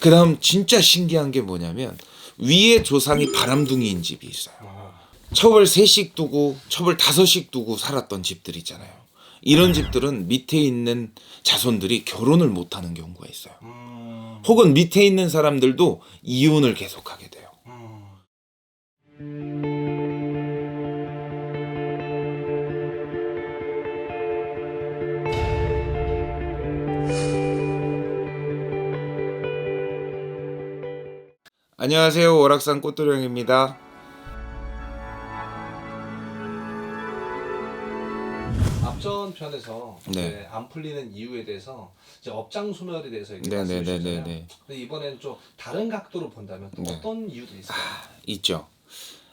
그 다음 진짜 신기한 게 뭐냐면 위에 조상이 바람둥이인 집이 있어요. 첩을 셋씩 두고 첩을 다섯씩 두고 살았던 집들 있잖아요. 이런 집들은 밑에 있는 자손들이 결혼을 못하는 경우가 있어요. 음, 혹은 밑에 있는 사람들도 이혼을 계속하게 돼요. 안녕하세요. 월악산 꽃도령입니다. 앞전 편에서 네. 이제 안 풀리는 이유에 대해서 이제 업장 소멸에 대해서 얘기 네, 말씀해 주셨잖아요. 네. 근데 이번에는 좀 다른 각도로 본다면 또 네. 어떤 이유들이 있을까요? 있죠.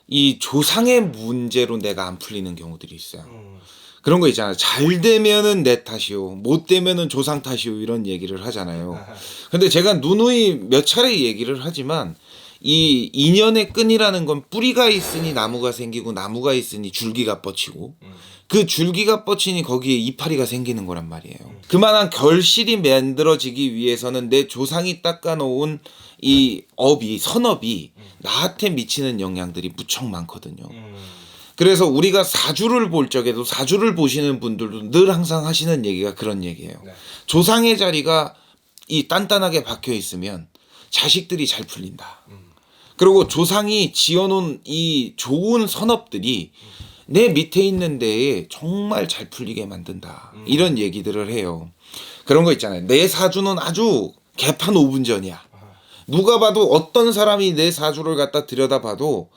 이 조상의 문제로 내가 안 풀리는 경우들이 있어요. 음, 그런 거 있잖아요. 잘 되면은 내 탓이요. 못 되면은 조상 탓이요. 이런 얘기를 하잖아요. 근데 제가 누누이 몇 차례 얘기를 하지만 이 인연의 끈이라는 건 뿌리가 있으니 나무가 생기고 나무가 있으니 줄기가 뻗치고 음, 그 줄기가 뻗치니 거기에 이파리가 생기는 거란 말이에요. 그만한 결실이 만들어지기 위해서는 내 조상이 닦아놓은 이 업이 선업이 나한테 미치는 영향들이 무척 많거든요. 음, 그래서 우리가 사주를 볼 적에도 사주를 보시는 분들도 늘 항상 하시는 얘기가 그런 얘기예요. 네. 조상의 자리가 이 단단하게 박혀 있으면 자식들이 잘 풀린다. 음. 그리고 조상이 지어놓은 이 좋은 선업들이 내 밑에 있는 데에 정말 잘 풀리게 만든다. 음. 이런 얘기들을 해요. 그런 거 있잖아요. 내 사주는 아주 개판 5분 전이야. 누가 봐도 어떤 사람이 내 사주를 갖다 들여다봐도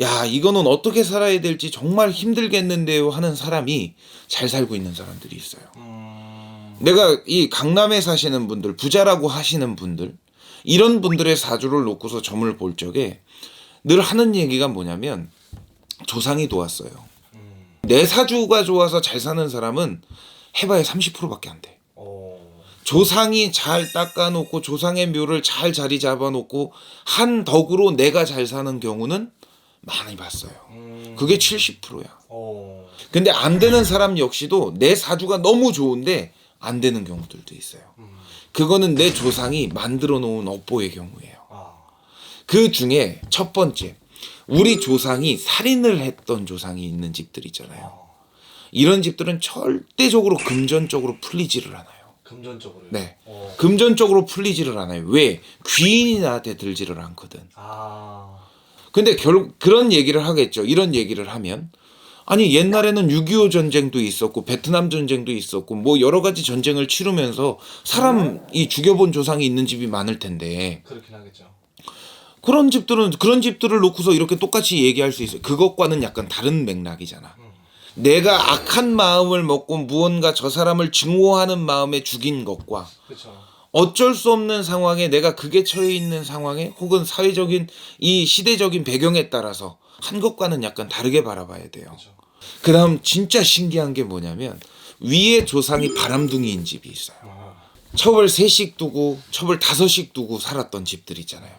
야 이거는 어떻게 살아야 될지 정말 힘들겠는데요 하는 사람이 잘 살고 있는 사람들이 있어요. 음, 내가 이 강남에 사시는 분들 부자라고 하시는 분들 이런 분들의 사주를 놓고서 점을 볼 적에 늘 하는 얘기가 뭐냐면 조상이 도왔어요. 음, 내 사주가 좋아서 잘 사는 사람은 해봐야 30%밖에 안 돼. 어, 조상이 잘 닦아놓고 조상의 묘를 잘 자리 잡아놓고 한 덕으로 내가 잘 사는 경우는 많이 봤어요. 음, 그게 70%야. 어, 근데 안 되는 사람 역시도 내 사주가 너무 좋은데 안 되는 경우들도 있어요. 음, 그거는 내 조상이 만들어 놓은 업보의 경우예요. 아, 그 중에 첫 번째, 우리 조상이 살인을 했던 조상이 있는 집들 있잖아요. 어, 이런 집들은 절대적으로 금전적으로 풀리지를 않아요. 금전적으로. 네. 어, 금전적으로 풀리지를 않아요. 왜? 귀인이 나한테 들지를 않거든. 아, 근데 결 그런 얘기를 하겠죠. 이런 얘기를 하면 아니 옛날에는 6.25 전쟁도 있었고 베트남 전쟁도 있었고 뭐 여러 가지 전쟁을 치르면서 사람이 죽여본 조상이 있는 집이 많을 텐데 그렇긴 하겠죠. 그런 집들은 그런 집들을 놓고서 이렇게 똑같이 얘기할 수 있어요. 그것과는 약간 다른 맥락이잖아. 음, 내가 악한 마음을 먹고 무언가 저 사람을 증오하는 마음에 죽인 것과 그렇죠. 어쩔 수 없는 상황에 내가 그게 처해 있는 상황에 혹은 사회적인 이 시대적인 배경에 따라서 한 것과는 약간 다르게 바라봐야 돼요. 그렇죠. 그다음 진짜 신기한 게 뭐냐면 위에 조상이 바람둥이인 집이 있어요. 아, 첩을 셋씩 두고 첩을 다섯씩 두고 살았던 집들 있잖아요.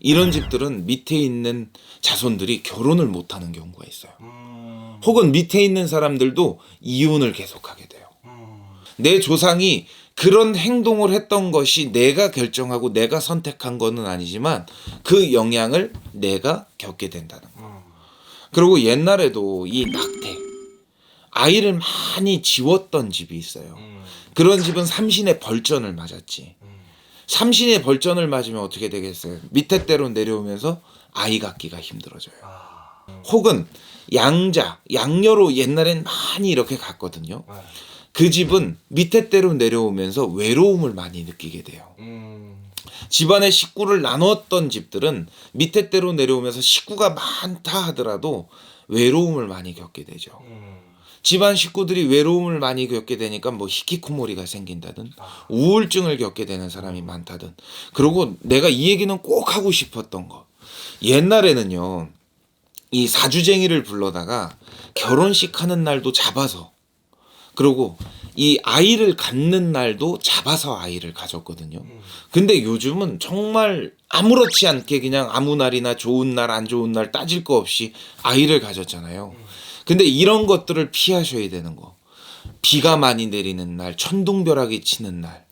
이런 집들은 밑에 있는 자손들이 결혼을 못하는 경우가 있어요. 음, 혹은 밑에 있는 사람들도 이혼을 계속하게 돼요. 음, 내 조상이 그런 행동을 했던 것이 내가 결정하고 내가 선택한 거는 아니지만 그 영향을 내가 겪게 된다는 거. 음, 그리고 옛날에도 이 낙태 아이를 많이 지웠던 집이 있어요. 음, 그런 집은 삼신의 벌전을 맞았지. 음, 삼신의 벌전을 맞으면 어떻게 되겠어요? 밑에 대로 내려오면서 아이 갖기가 힘들어져요. 아, 음, 혹은 양자, 양녀로 옛날엔 많이 이렇게 갔거든요. 아, 그 집은 밑에 대로 내려오면서 외로움을 많이 느끼게 돼요. 음, 집안의 식구를 나눴던 집들은 밑에 대로 내려오면서 식구가 많다 하더라도 외로움을 많이 겪게 되죠. 음, 집안 식구들이 외로움을 많이 겪게 되니까 뭐 히키코모리가 생긴다든 아, 우울증을 겪게 되는 사람이 많다든 그리고 내가 이 얘기는 꼭 하고 싶었던 거 옛날에는요 이 사주쟁이를 불러다가 결혼식 하는 날도 잡아서 그리고 이 아이를 갖는 날도 잡아서 아이를 가졌거든요. 음, 근데 요즘은 정말 아무렇지 않게 그냥 아무 날이나 좋은 날 안 좋은 날 따질 거 없이 아이를 가졌잖아요. 근데 이런 것들을 피하셔야 되는 거. 비가 많이 내리는 날, 천둥벼락이 치는 날.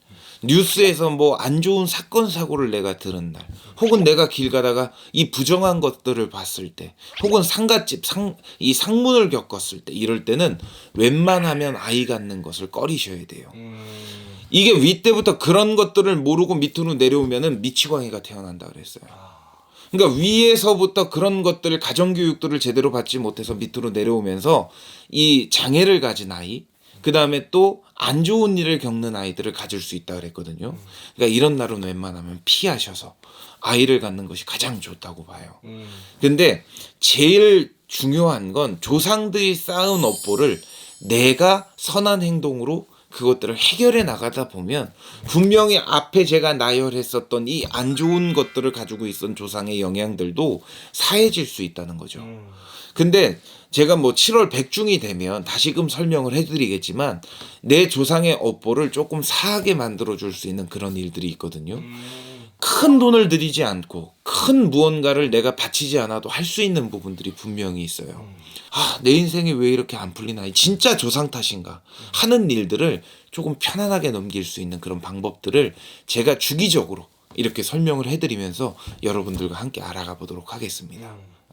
뉴스에서 뭐 안 좋은 사건 사고를 내가 들은 날, 혹은 내가 길 가다가 이 부정한 것들을 봤을 때, 혹은 상갓집 상 이 상문을 겪었을 때 이럴 때는 웬만하면 아이 갖는 것을 꺼리셔야 돼요. 음. 이게 윗때부터 그런 것들을 모르고 밑으로 내려오면은 미치광이가 태어난다 그랬어요. 그러니까 위에서부터 그런 것들 가정 교육들을 제대로 받지 못해서 밑으로 내려오면서 이 장애를 가진 아이, 그 다음에 또 안 좋은 일을 겪는 아이들을 가질 수 있다 그랬거든요. 그러니까 이런 날은 웬만하면 피하셔서 아이를 갖는 것이 가장 좋다고 봐요. 음. 근데 제일 중요한 건 조상들이 쌓은 업보를 내가 선한 행동으로 그것들을 해결해 나가다 보면 분명히 앞에 제가 나열했었던 이 안 좋은 것들을 가지고 있던 조상의 영향들도 사해질 수 있다는 거죠. 음. 근데 제가 뭐 7월 백중이 되면 다시금 설명을 해드리겠지만 내 조상의 업보를 조금 사하게 만들어 줄 수 있는 그런 일들이 있거든요. 음. 큰 돈을 들이지 않고 큰 무언가를 내가 바치지 않아도 할 수 있는 부분들이 분명히 있어요. 아, 내 인생이 왜 이렇게 안 풀리나? 진짜 조상 탓인가? 하는 일들을 조금 편안하게 넘길 수 있는 그런 방법들을 제가 주기적으로 이렇게 설명을 해드리면서 여러분들과 함께 알아가 보도록 하겠습니다.